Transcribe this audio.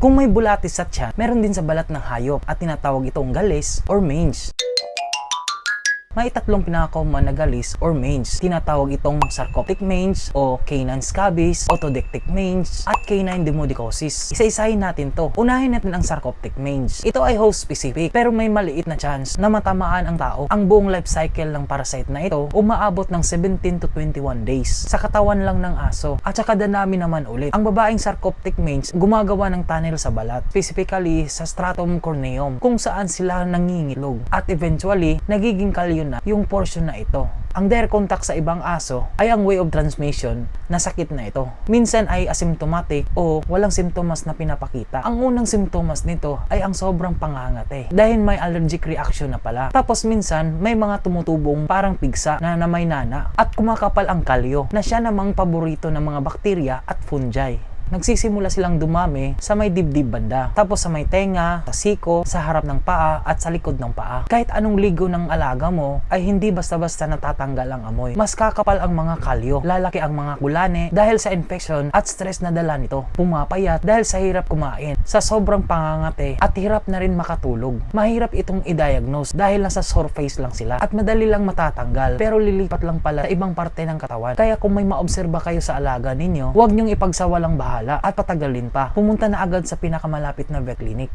Kung may bulatis sa tiyan, meron din sa balat ng hayop at tinatawag itong galis or mange. May tatlong pinaka-common na galis or mange. Tinatawag itong sarcoptic mange o canine scabies, autodictic mange, at canine demodicosis. Isa-isahin natin to. Unahin natin ang sarcoptic mange. Ito ay host specific pero may maliit na chance na matamaan ang tao. Ang buong life cycle ng parasite na ito umaabot ng 17 to 21 days sa katawan lang ng aso. At saka danami naman ulit. Ang babaeng sarcoptic mange gumagawa ng tunnel sa balat, specifically sa stratum corneum kung saan sila nangingitlog. At eventually, nagiging kalyo na yung portion na ito. Ang direct contact sa ibang aso ay ang way of transmission na sakit na ito. Minsan ay asymptomatic o walang simptomas na pinapakita. Ang unang simptomas nito ay ang sobrang pangangate dahil may allergic reaction na pala. Tapos minsan may mga tumutubong parang pigsa na na may nana at kumakapal ang kalyo na siya namang paborito ng mga bakterya at fungi nagsisimula silang dumami sa may dibdib banda. Tapos sa may tenga, sa siko, sa harap ng paa at sa likod ng paa. Kahit anong ligo ng alaga mo ay hindi basta-basta natatanggal ang amoy. Mas kakapal ang mga kalyo, lalaki ang mga kulane dahil sa infection at stress na dala nito. Pumapayat dahil sa hirap kumain, sa sobrang pangangate at hirap na rin makatulog. Mahirap itong i-diagnose dahil nasa surface lang sila at madali lang matatanggal pero lilipat lang pala sa ibang parte ng katawan. Kaya kung may maobserba kayo sa alaga ninyo, huwag niyong ipagsawalang bahala at patagalin pa. Pumunta na agad sa pinakamalapit na vet clinic.